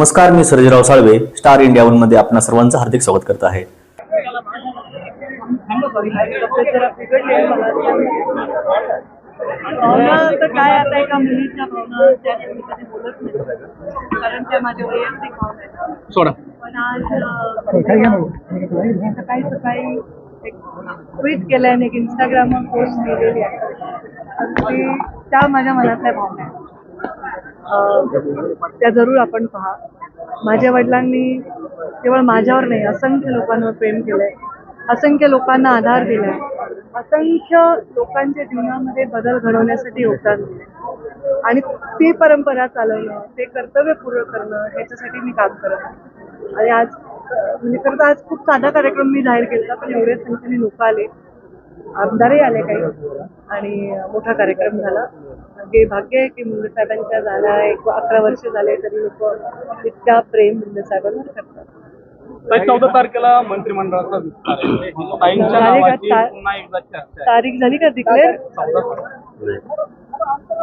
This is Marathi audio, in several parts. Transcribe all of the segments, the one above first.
नमस्कार मी सर्जेराव साळवे स्टार इंडिया वनमध्ये आपणा सर्वांचं हार्दिक स्वागत करत आहे. भावना तर काय आता एका मुलीच्या भावना त्या मी कधी बोलत नाही कारण त्या माझ्या वैयक्तिक भावना आहेत सोडा. पण आज अं, सकाळी सकाळी एक ट्विट केलंय आणि एक इंस्टाग्रामवर पोस्ट केलेली आहे. ती त्या माझ्या मनातल्या भावना. त्या जरूर आपण पहा. माझ्या वडिलांनी केवळ माझ्यावर नाही असंख्य लोकांवर प्रेम केलंय. असंख्य लोकांना आधार दिलाय. असंख्य लोकांच्या जीवनामध्ये बदल घडवण्यासाठी योगदान दिले आणि ती परंपरा चालवणं ते कर्तव्य पूर्ण करणं ह्याच्यासाठी मी काम करत आहे. आणि आज म्हणजे खरं तर आज खूप साधा कार्यक्रम मी जाहीर केला पण एवढ्या संख्येने लोक आले. आमदारही आले काही. आणि मोठा कार्यक्रम झाला. हे भाग्य आहे की मुंडे साहेबांच्या झाला एक अकरा वर्ष झाले तरी लोक इतका प्रेम मुंडे साहेबांवर करतात. चौदा तारखेला मंत्रिमंडळाचा विस्तार तारीख झाली का डिक्लेअर.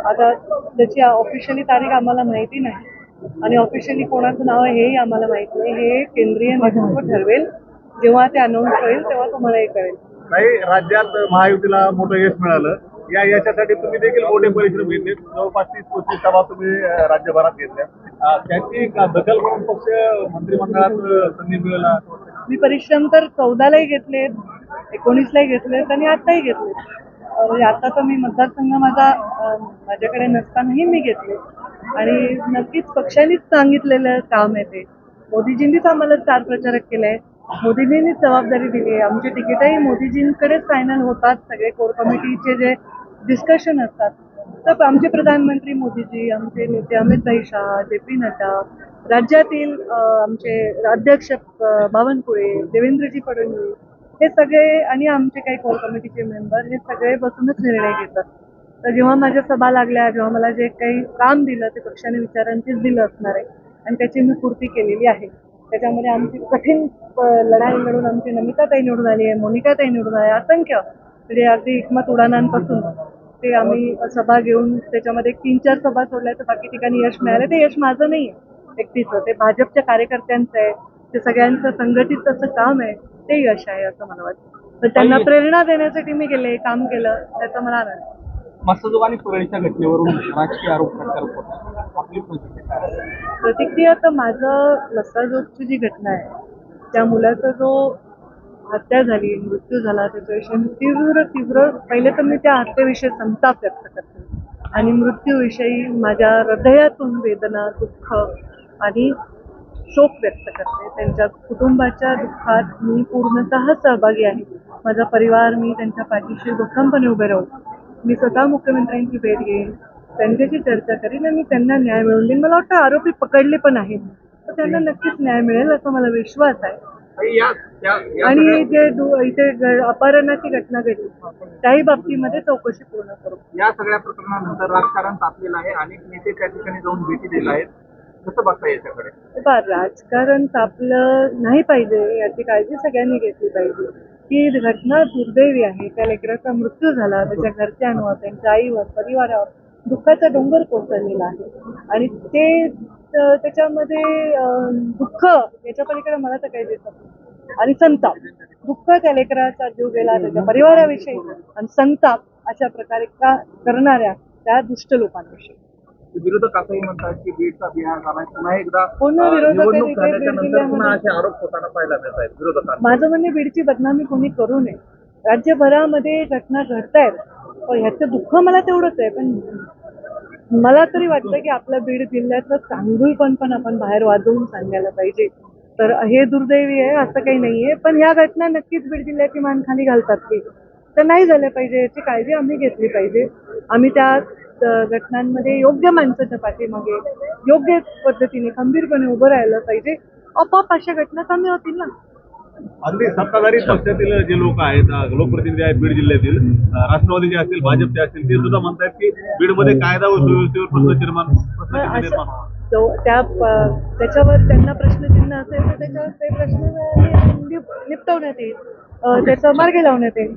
आता त्याची ऑफिशियली तारीख आम्हाला माहिती नाही. आणि ऑफिशियली कोणाचं नाव आहे हेही आम्हाला माहीत नाही. हे केंद्रीय नेतृत्व ठरवेल. जेव्हा ते अनाऊन्स होईल तेव्हा तुम्हाला हे कळेल. नाही राज्यात महायुतीला मोठं यश मिळालं. या यशासाठी तुम्ही देखील मोठे परिश्रम घेतले. जवळपास तीस पस्तीस सभा तुम्ही राज्यभरात घेतल्या. त्याची दखल म्हणून पक्ष मंत्रिमंडळात संधी मिळाला? मी परिश्रम तर चौदालाही घेतलेत एकोणीसलाही घेतलेत आणि आताही घेतलेत म्हणजे आता तर मी मतदारसंघ माझा माझ्याकडे नसतानाही मी घेतले. आणि नक्कीच पक्षानेच सांगितलेलं काम आहे ते. मोदीजींनीच आम्हाला स्टार प्रचारक केलाय मोदीजींनीच जबाबदारी दिली आहे. आमची तिकीटही मोदीजींकडेच फायनल होतात सगळे. कोर कमिटीचे जे डिस्कशन असतात. तर आमचे प्रधानमंत्री मोदीजी आमचे नेते अमित भाई शाह जे पी नड्डा राज्यातील आमचे अध्यक्ष बावनकुळे देवेंद्रजी फडणवीस हे सगळे आणि आमचे काही कोर कमिटीचे मेंबर हे सगळे बसूनच निर्णय घेतात. तर जेव्हा माझ्या सभा लागल्या जेव्हा मला जे काही काम दिलं ते पक्षाने विचारांचीच दिलं असणार आहे. आणि त्याची मी पूर्ती केलेली आहे. त्याच्यामध्ये आमची कठीण लढाई लढून आमची नमिताताई निवडून आली आहे मोनिकाताई निवडून आली आहे असंख्य. म्हणजे अगदी एकमत उडाणांपासून ते आम्ही सभा घेऊन त्याच्यामध्ये एक तीन चार सभा सोडल्या तर बाकी ठिकाणी यश मिळालं. ते यश माझं नाही आहे एकटीचं ते भाजपच्या कार्यकर्त्यांचं आहे. ते सगळ्यांचं संघटित असं काम आहे. ते यश आहे असं मला वाटतं. तर त्यांना प्रेरणा देण्यासाठी मी गेले काम केलं त्याचा मला आनंद आहे. मत्स्यजोग आणि पुरळीच्या घटनेवरून. राजकीय आरोप प्रत्यारोप आपली प्रतिक्रिया? प्रतिक्रिया तर माझं लसाजोगची जी घटना आहे त्या मुलाचा जो हत्या झाली मृत्यू झाला त्याच्याविषयी तीव्र तीव्र पहिले तर मी त्या हत्येविषयी संताप व्यक्त करते. आणि मृत्यूविषयी माझ्या हृदयातून वेदना दुःख आणि शोक व्यक्त करते. त्यांच्या कुटुंबाच्या दुःखात मी पूर्णतः सहभागी आहे. माझा परिवार मी त्यांच्या पाठीशी भक्कमपणे उभे राहू. मी स्वतः मुख्यमंत्र्यांची भेट घेईन. त्यांच्याशी चर्चा करीन आणि त्यांना न्याय मिळवून देईन. मला वाटतं आरोपी पकडले पण आहेत. तर त्यांना नक्कीच न्याय मिळेल असा मला विश्वास आहे. आणि जे इथे अपहरणाची घटना घडली त्याही बाबतीमध्ये चौकशी पूर्ण करू. या सगळ्या प्रकरणानंतर राजकारण तापलेलं आहे. अनेक नेते त्या ठिकाणी जाऊन भेटी दिल्या आहेत. कसं बघता याच्याकडे? बा राजकारण तापलं नाही पाहिजे याची काळजी सगळ्यांनी घेतली पाहिजे. ही घटना दुर्दैवी आहे. त्या लेकराचा मृत्यू झाला. त्याच्या घरच्यांवर त्यांच्या आईवर परिवारावर दुःखाचा डोंगर कोसळलेला आहे. आणि ते त्याच्यामध्ये दुःख याच्या पलीकडे मला तर काही दिसत नाही. आणि संताप. दुःख त्या लेकराचा जीव गेला त्याच्या परिवाराविषयी. आणि संताप अशा प्रकारे का करणाऱ्या त्या दुष्ट लोकांविषयी. विरोधक असंही म्हणतात की बीडचा बिहार पुन्हा एकदा असे आरोप होताना पाहायला मिळत आहेत विरोधकांना माझं म्हणणे बीडची बदनामी कोणी करू नये. राज्यभरामध्ये घटना घडतायत. पण ह्याचं दुःख मला तेवढंच आहे पण मला तरी वाटतं की आपल्या बीड जिल्ह्यातलं चांगुलपण पण आपण बाहेर वाजवून सांगायला पाहिजे. तर हे दुर्दैवी आहे असं काही नाहीये. पण या घटना नक्कीच बीड जिल्ह्याची मान खाली घालतात की. तर नाही झाल्या पाहिजे याची काळजी आम्ही घेतली पाहिजे. आम्ही त्या घटनांमध्ये योग्य माणसाच्या पाठीमागे योग्य पद्धतीने खंबीरपणे उभं राहायला पाहिजे. आपोआप अशा घटना कमी होतील ना. अगदी सत्ताधारी पक्षातील जे लोक आहेत लोकप्रतिनिधी आहेत बीड जिल्ह्यातील राष्ट्रवादीचे असतील भाजपचे असतील ते सुद्धा म्हणतात की बीडमध्ये कायदा व सुव्यवस्थेवर प्रश्न निर्माण त्या त्याच्यावर त्यांना प्रश्नचिन्ह असेल तर त्याच्यावर ते प्रश्न निपटवण्यात येईल. त्याचा मार्गी लावण्यात येईल.